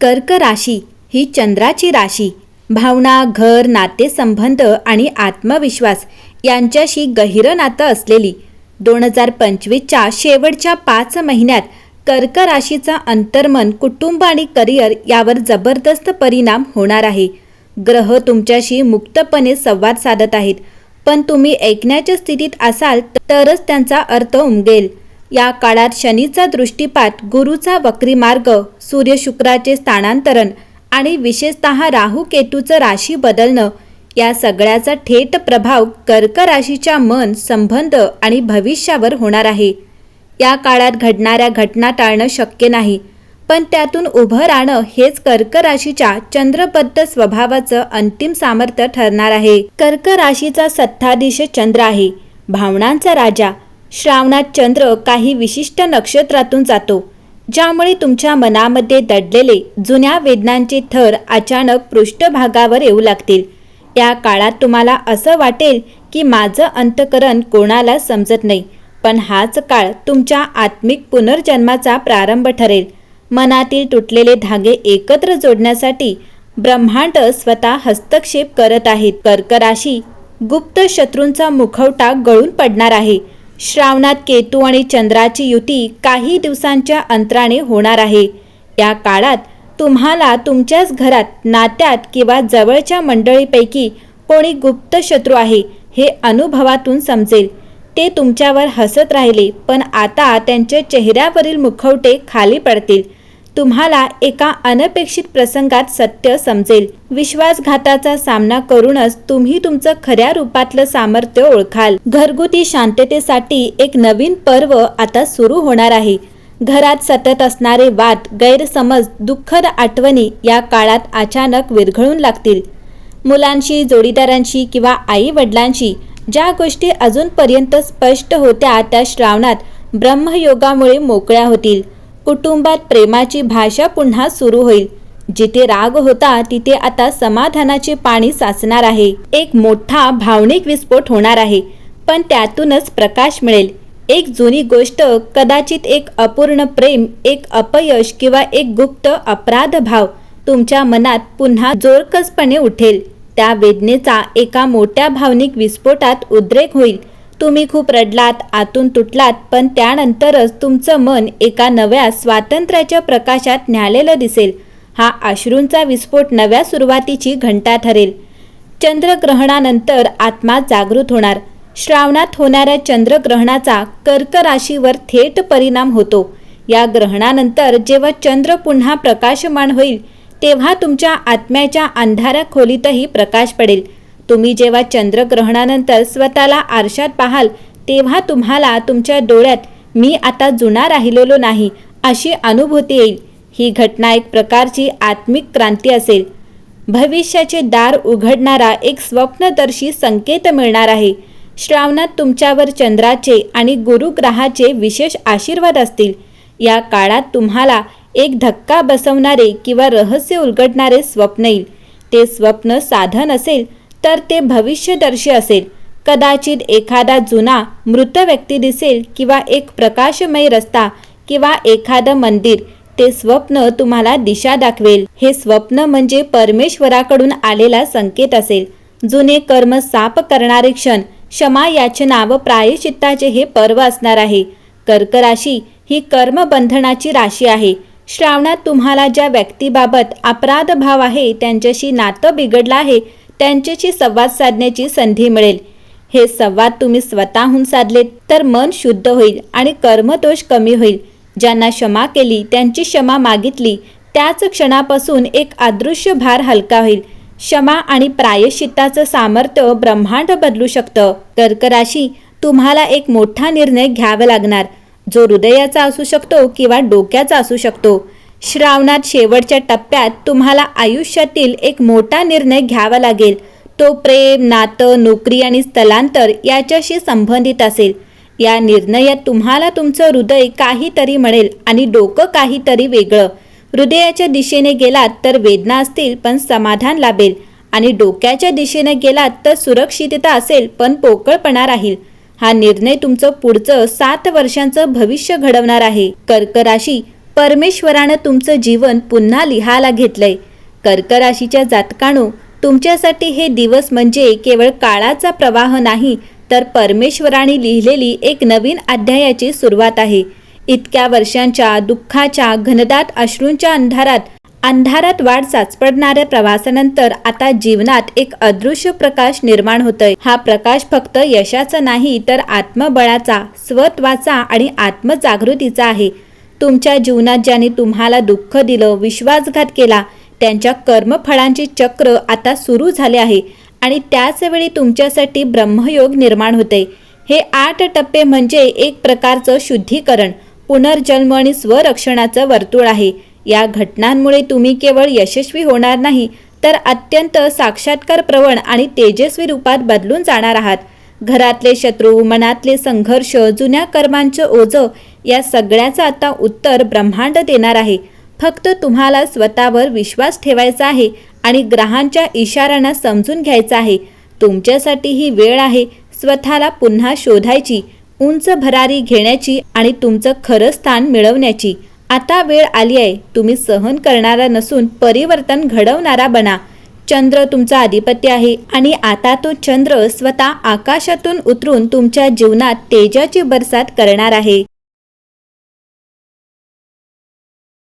कर्क राशी ही चंद्राची राशी. भावना घर नातेसंबंध आणि आत्मविश्वास यांच्याशी गहिरं नातं असलेली दोन हजार पंचवीसच्या शेवटच्या पाच महिन्यात कर्क राशीचा अंतर्मन कुटुंब आणि करिअर यावर जबरदस्त परिणाम होणार आहे. ग्रह तुमच्याशी मुक्तपणे संवाद साधत आहेत. पण तुम्ही ऐकण्याच्या स्थितीत असाल तरच त्यांचा अर्थ उमगेल. या काळात शनीचा दृष्टीपात गुरुचा वक्री मार्ग सूर्य शुक्राचे स्थानांतरण आणि विशेषतः राहू केतूचं राशी बदलणं या सगळ्याचा थेट प्रभाव कर्क राशीच्या मन संबंध आणि भविष्यावर होणार आहे. या काळात घडणाऱ्या घटना टाळणं शक्य नाही पण त्यातून उभं राहणं हेच कर्क राशीच्या चंद्रबद्ध स्वभावाचं अंतिम सामर्थ्य ठरणार आहे. कर्क राशीचा सत्ताधीश चंद्र आहे भावनांचा राजा श्रावणात चंद्र काही विशिष्ट नक्षत्रातून जातो ज्यामुळे तुमच्या मनामध्ये दडलेले जुन्या वेदनांचे थर अचानक पृष्ठभागावर येऊ लागतील. या काळात तुम्हाला असं वाटेल की माझं अंतकरण कोणाला समजत नाही पण हाच काळ तुमच्या आत्मिक पुनर्जन्माचा प्रारंभ ठरेल. मनातील तुटलेले धागे एकत्र जोडण्यासाठी ब्रह्मांड स्वतः हस्तक्षेप करत आहेत. कर्कराशी गुप्त शत्रूंचा मुखवटा गळून पडणार आहे. श्रावणात केतू आणि चंद्राची युती काही दिवसांच्या अंतराने होणार आहे. या काळात तुम्हाला तुमच्याच घरात नात्यात किंवा जवळच्या मंडळीपैकी कोणी गुप्त शत्रू आहे हे अनुभवातून समजेल. ते तुमच्यावर हसत राहिले पण आता त्यांच्या चेहऱ्यावरील मुखवटे खाली पडतील. तुम्हाला एका अनपेक्षित प्रसंगात सत्य समजेल. विश्वासघाताचा सामना करूनच तुम्ही तुमचं खऱ्या रूपातलं सामर्थ्य ओळखाल. घरगुती शांततेसाठी एक नवीन पर्व आता सुरू होणार आहे. घरात सतत असणारे वाद गैरसमज दुःखद आठवणी या काळात अचानक विरघळून लागतील. मुलांशी जोडीदारांशी किंवा आई वडिलांशी ज्या गोष्टी अजूनपर्यंत स्पष्ट होत्या त्या श्रावणात ब्रह्मयोगामुळे मोकळ्या होतील. कुटुंबात प्रेमाची भाषा पुन्हा सुरू होईल. जिथे राग होता तिथे आता समाधानाचे पाणी साचणार आहे. एक मोठा भावनिक विस्फोट होणार आहे पण त्यातूनच प्रकाश मिळेल. एक जुनी गोष्ट कदाचित एक अपूर्ण प्रेम एक अपयश किंवा एक गुप्त अपराध भाव तुमच्या मनात पुन्हा जोरकसपणे उठेल. त्या वेदनेचा एका मोठ्या भावनिक विस्फोटात उद्रेक होईल. तुम्ही खूप रडलात आतून तुटलात पण त्यानंतरच तुमचं मन एका नव्या स्वातंत्र्याच्या प्रकाशात न्यालेलं दिसेल. हा अश्रूंचा विस्फोट नव्या सुरुवातीची घंटा ठरेल. चंद्रग्रहणानंतर आत्मा जागृत होणार. श्रावणात होणाऱ्या चंद्रग्रहणाचा कर्क राशीवर थेट परिणाम होतो. या ग्रहणानंतर जेव्हा चंद्र पुन्हा प्रकाशमान होईल तेव्हा तुमच्या आत्म्याच्या अंधाऱ्या खोलीतही प्रकाश पडेल. तुम्ही जेव्हा चंद्रग्रहणानंतर स्वतःला आरशात पाहाल तेव्हा तुम्हाला तुमच्या डोळ्यात मी आता जुना राहिलेलो नाही अशी अनुभूती येईल. ही घटना एक प्रकारची आत्मिक क्रांती असेल. भविष्याचे दार उघडणारा एक स्वप्नदर्शी संकेत मिळणार आहे. श्रावणात तुमच्यावर चंद्राचे आणि गुरुग्रहाचे विशेष आशीर्वाद असतील. या काळात तुम्हाला एक धक्का बसवणारे किंवा रहस्य उलगडणारे स्वप्न येईल. ते स्वप्न साधन असेल तर ते भविष्यदर्शी असेल. कदाचित एखादा जुना मृत व्यक्ती दिसेल किंवा एक प्रकाशमय रस्ता किंवा एखादं मंदिर ते स्वप्न तुम्हाला दिशा दाखवेल. हे स्वप्न म्हणजे परमेश्वराकडून आलेला संकेत असेल. जुने कर्म साप करणारे क्षण क्षमा याचना व प्रायश्चित्ताचे हे पर्व असणार आहे. कर्क राशी ही कर्मबंधनाची राशी आहे. श्रावणात तुम्हाला ज्या व्यक्तीबाबत अपराध भाव आहे त्यांच्याशी नातं बिघडलं आहे त्यांच्याशी संवाद साधण्याची संधी मिळेल. हे संवाद तुम्ही स्वतःहून साधलेत तर मन शुद्ध होईल आणि कर्मदोष कमी होईल. ज्यांना क्षमा केली त्यांची क्षमा मागितली त्याच क्षणापासून एक अदृश्य भार हलका होईल. क्षमा आणि प्रायश्चित्ताचं सामर्थ्य ब्रह्मांड बदलू शकतं. कर्कराशी तुम्हाला एक मोठा निर्णय घ्यावा लागणार. जो हृदयाचा असू शकतो किंवा डोक्याचा असू शकतो. श्रावणात शेवटच्या टप्प्यात तुम्हाला आयुष्यातील एक मोठा निर्णय घ्यावा लागेल. तो प्रेम नातं नोकरी आणि स्थलांतर याच्याशी संबंधित असेल. या निर्णयात तुम्हाला तुमचं हृदय काहीतरी म्हणेल आणि डोकं काहीतरी वेगळं. हृदयाच्या दिशेने गेलात तर वेदना असतील पण समाधान लाभेल. आणि डोक्याच्या दिशेने गेलात तर सुरक्षितता असेल पण पोकळपणा राहील. हा निर्णय तुमचं पुढचं सात वर्षांचं भविष्य घडवणार आहे. कर्क राशी परमेश्वरानं तुमचं जीवन पुन्हा लिहायला घेतलंय. कर्कराशीच्या जातकाणो तुमच्यासाठी हे दिवस म्हणजे केवळ काळाचा प्रवाह नाही तर परमेश्वराने लिहिलेली एक नवीन अध्यायाची सुरुवात आहे. इतक्या वर्षांच्या दुःखाच्या घनदाट अश्रूंच्या अंधारात अंधारात वाट साचपडणाऱ्या प्रवासानंतर आता जीवनात एक अदृश्य प्रकाश निर्माण होतोय. हा प्रकाश फक्त यशाचा नाही तर आत्मबळाचा स्वत्वाचा आणि आत्मजागृतीचा आहे. तुमच्या जीवनात ज्याने तुम्हाला दुःख दिलं विश्वासघात केला त्यांच्या कर्मफळांचे चक्र आता सुरू झाले आहे आणि त्याचवेळी तुमच्यासाठी ब्रह्मयोग निर्माण होते. हे आठ टप्पे म्हणजे एक प्रकारचं शुद्धीकरण पुनर्जन्म आणि स्वरक्षणाचं वर्तुळ आहे. या घटनांमुळे तुम्ही केवळ यशस्वी होणार नाही तर अत्यंत साक्षात्कार प्रवण आणि तेजस्वी रूपात बदलून जाणार आहात. घरातले शत्रू मनातले संघर्ष जुन्या कर्मांचं ओझं या सगळ्याचं आता उत्तर ब्रह्मांड देणार आहे. फक्त तुम्हाला स्वतःवर विश्वास ठेवायचा आहे आणि ग्रहांच्या इशाऱ्यांना समजून घ्यायचं आहे. तुमच्यासाठी ही वेळ आहे स्वतःला पुन्हा शोधायची उंच भरारी घेण्याची आणि तुमचं खरं स्थान मिळवण्याची. आता वेळ आली आहे. तुम्ही सहन करणारा नसून परिवर्तन घडवणारा बना. चंद्र तुमचा अधिपती आहे आणि आता तो चंद्र स्वतः आकाशातून उतरून तुमच्या जीवनात तेजाची बरसात करणार आहे.